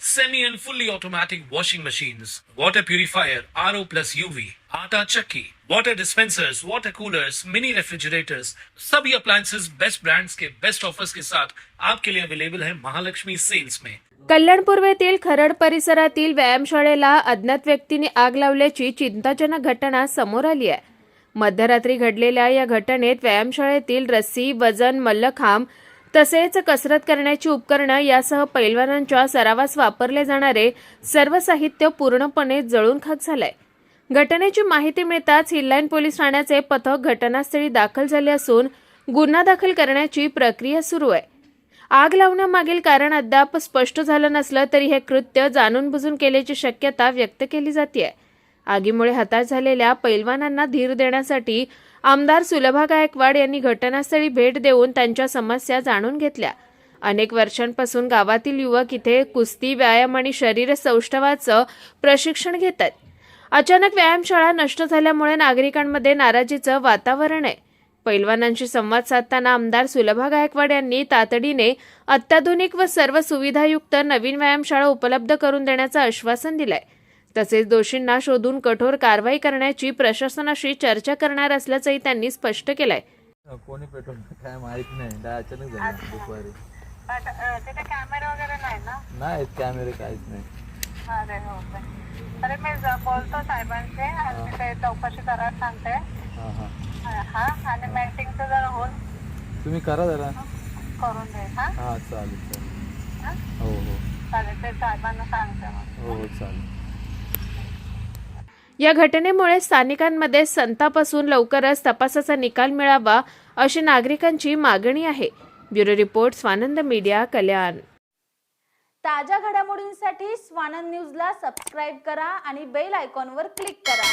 semi and fully automatic washing machines, water purifier, RO plus UV, आटा chakki, water dispensers, water coolers, mini refrigerators, सभी appliances best brands के best offers के साथ आपके लिए available है महालक्ष्मी सेल्स में कल्याण पूर्वेतील खरड परिसरातील व्यायामशाळेला अज्ञात व्यक्तीने आग लावल्याची चिंताजनक घटना समोर आली आहे. मध्यरात्री घडलेल्या या घटनेत व्यायामशाळेतील रस्सी वजन मल्लखांब तसेच कसरत करण्याची उपकरणं यासह पैलवानांच्या सरावास वापरले जाणारे सर्व साहित्य पूर्णपणे जळून खाक झालंय. घटनेची माहिती मिळताच हिल्लाईन पोलीस ठाण्याचे पथक घटनास्थळी दाखल झाले असून गुन्हा दाखल करण्याची प्रक्रिया सुरू आहे. आग लावण्यामागील कारण अद्याप स्पष्ट झालं नसलं तरी हे कृत्य जाणून बुजून केल्याची शक्यता व्यक्त केली जाते आगीमुळे हताश झालेल्या पैलवानांना धीर देण्यासाठी आमदार सुलभा गायकवाड यांनी घटनास्थळी भेट देऊन त्यांच्या समस्या जाणून घेतल्या. अनेक वर्षांपासून गावातील युवक इथे कुस्ती व्यायाम आणि शरीर सौष्ठवाचं प्रशिक्षण घेत आहेत अचानक व्यायामशाळा नष्ट झाल्यामुळे नागरिकांमध्ये नाराजीचं वातावरण आहे. पैलवानांशी संवाद साधताना आमदार सुलभा गायकवाड यांनी तातडीने अत्याधुनिक व सर्व सुविधायुक्त नवीन व्यायामशाळा उपलब्ध करून देण्याचं आश्वासन दिलंय. तसेच दोषींना शोधून कठोर कारवाई करण्याची प्रशासनाशी चर्चा करणार असल्याचंही त्यांनी स्पष्ट केलंय. कोणी पेट्रोल काय माहीत नाही. काय अचानक झालं दुपारी. तिथे कॅमेरा वगैरे नाही ना? नाही कॅमेरे काहीच नाही. अरे हो अरे मी ज- बोलतो साहेबांशी. आणि ते चौकशी करायला सांगते. हां हां. हा हा. आणि मेंटिंगचं जरा होल तुम्ही करा जरा. करून दे हा? हां चालेल चालेल. हा? हो हो. चालेल ते साहेबांना सांगते मग. हो हो चालेल. या घटनेमुळे स्थानिकांमध्ये संताप असून लवकरच तपासाचा निकाल मिळावा अशी नागरिकांची मागणी आहे. Bureau report Swanand media Kalyan. ताज्या घडामोडींसाठी स्वानंद न्यूजला सबस्क्राईब करा आणि बेल आयकॉनवर क्लिक करा.